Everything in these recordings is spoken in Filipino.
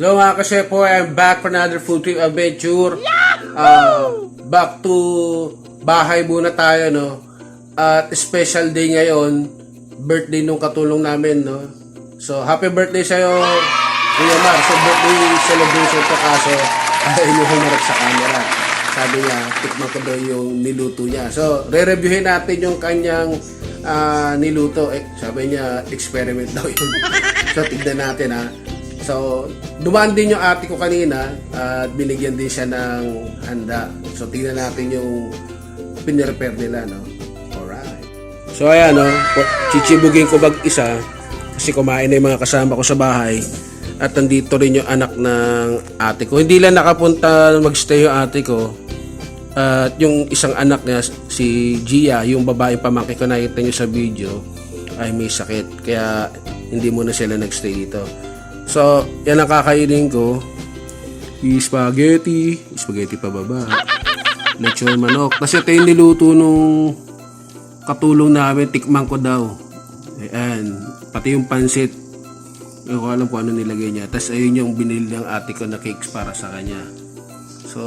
Hello mga kasepo, I'm back for another food trip adventure. Uh, back to bahay muna tayo, no? At special day ngayon, birthday nung katulong namin, no? So, happy birthday sa'yo, Kuya Mar. So, birthday celebration to kaso, ayaw niyo humarap sa camera. Sabi niya, tikman ko daw yung niluto niya. So, re-reviewin natin yung kanyang ah, niluto. Eh, sabi niya, experiment daw yun. so, tignan natin, ha? So, dumaan din yung ate ko kanina at binigyan din siya ng handa. So, tingnan natin yung pinirepare nila, no? Alright. So, ayan, no? Chichibugin ko bag isa kasi kumain na yung mga kasama ko sa bahay. At nandito rin yung anak ng ate ko. Hindi lang nakapunta magstay yung ate ko. At yung isang anak niya, si Gia, yung babae pamangkin ko nakita niyo sa video, ay may sakit. Kaya hindi muna sila nagstay dito. So, yan ang kakainin ko. Spaghetti. Spaghetti pa baba. Lechon manok. Kasi ito yung niluto nung katulong namin. Tikman ko daw. Ayan. Pati yung pansit. Hindi ko alam kung ano nilagay niya. Tapos ayun yung binili ng ate ko na cakes para sa kanya. So,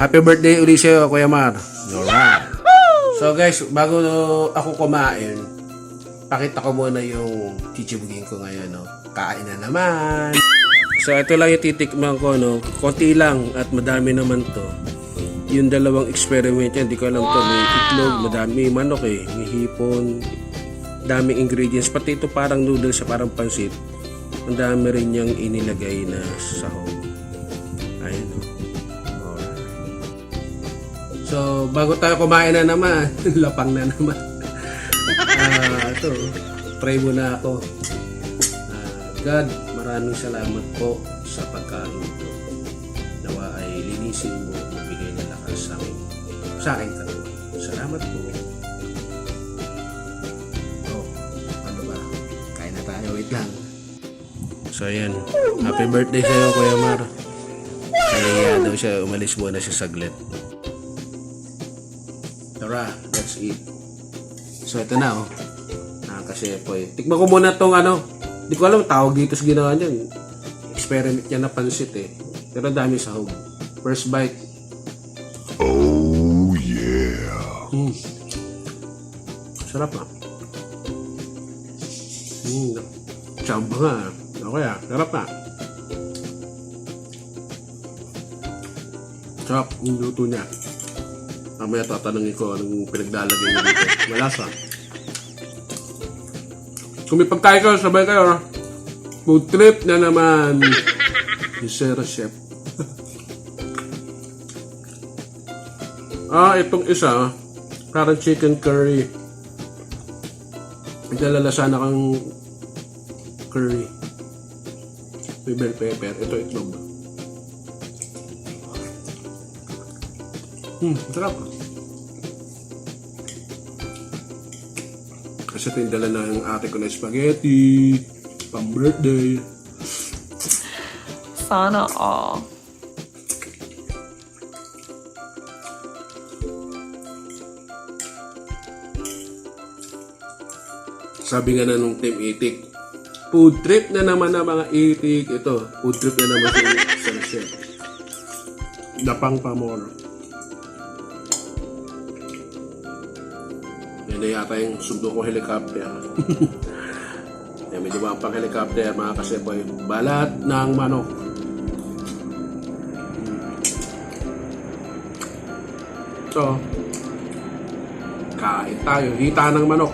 happy birthday ulit sa'yo, Kuya Mar. Alright. So guys, bago ako kumain, pakita ko muna yung chichibugin ko ngayon, no? Kain na naman! So ito lang yung titikman ko, no? Konti lang at madami naman to. Yung dalawang experiment yan, hindi ko alam to. May itlog, madami, may manok eh. May hipon, daming ingredients. Pati ito parang noodles sa parang pansit. Ang dami rin niyang inilagay na sahog. Ayun, no? Alright. So, bago tayo kumain na naman, lapang na naman. Ah, ito, pray muna ako. Ah, God, maraming salamat po sa pagkain ito. Nawa ay linisin mo, magbigay ng lakas sa akin. Sa akin katawan. Salamat po. Oh, ano ba? Kain na tayo, wait lang. So, ayan. Happy birthday sa'yo, Kuya Mar. Kaya daw siya, umalis muna siya saglit. Tara, let's eat. So, ito na, oh. Nakakashepo eh. Tikman ko muna tong ano. Hindi ko alam tawag dito sa ginawa niyan. Experiment niya na pansit eh. Pero dami sahog. First bite. Oh yeah. Mm. Sarap ah. Mm. Tsamba nga. ah. Okay ah. Sarap ah. Sarap. Yung luto niya. Mamaya tatanungin ko anong pinagdalagay niya dito. Malasa. May pagkain kayo, sabay kayo. ah. Food trip na naman. Sir Chef. Ah, itong isa, parang chicken curry. Naglalasa na kang curry. May bell pepper. Ito itlog. Hmm, sarap. Kasi ito yung dala ng ate ko na spaghetti, pang birthday. Sana all. Sabi nga na nung Team Itik, food trip na naman ng mga itik. Ito, food trip na naman si Sir Chef. Dapang na yata yung sundo ko helicopter. Yan, medyo mga pang helicopter, mga kasepoy. Balat ng manok. So, kain tayo. Hita ng manok.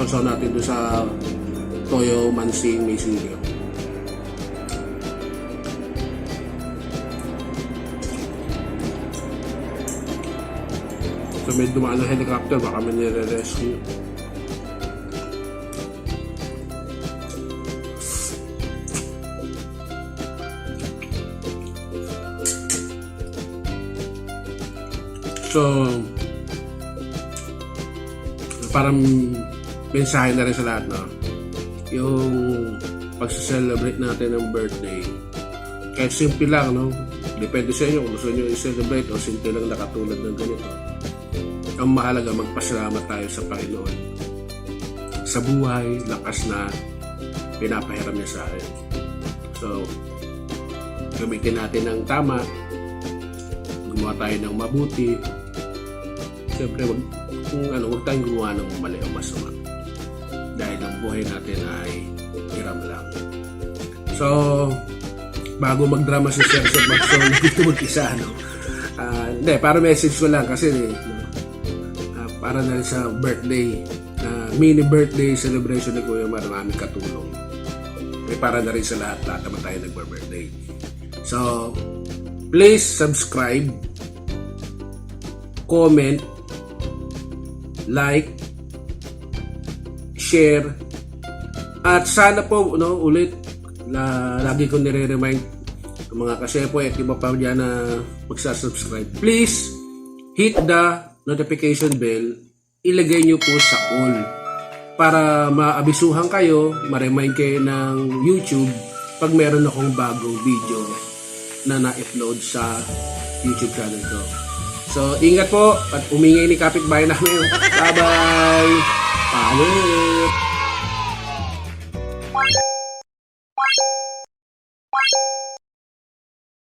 Sausaw natin doon sa Toyo Mansing may sili. So may dumaan na helicopter, baka may nire-rescue. So, parang mensahe na rin sa lahat, no? Yung pag-celebrate natin ng birthday. Kahit simple lang, no? Depende sa inyo kung gusto nyo i-celebrate o simple lang nakatulad ng ganito. Ang mahalaga, magpasalamat tayo sa Panginoon. sa buhay, lakas na pinapahiram niya sa akin. So, gamitin natin ng tama, gumawa tayo ng mabuti. Siyempre, wag, kung ano, huwag tayong gumawa ng mali o masama. Dahil ang buhay natin ay hiram lang. So, bago magdrama si Sergio Maxon, dito mag-isa, ano? Ah, hindi, para message ko lang kasi, para na sa birthday, ah, mini birthday celebration ni Kuya Mar, maraming katulong. Eh, para na rin sa lahat, lahat naman tayo nagbe-birthday. So, please subscribe, comment, like, share, at sana po, no, ulit, na lagi ko nire-remind mga kasepo at iba pa dyan na magsasubscribe. Please, hit the notification bell, ilagay nyo po sa all para maabisuhan kayo, ma-remind kayo ng YouTube pag meron akong bagong video na na-upload sa YouTube channel ko. So, ingat po at umingay ni kapitbahay namin. Bye-bye! Paalam!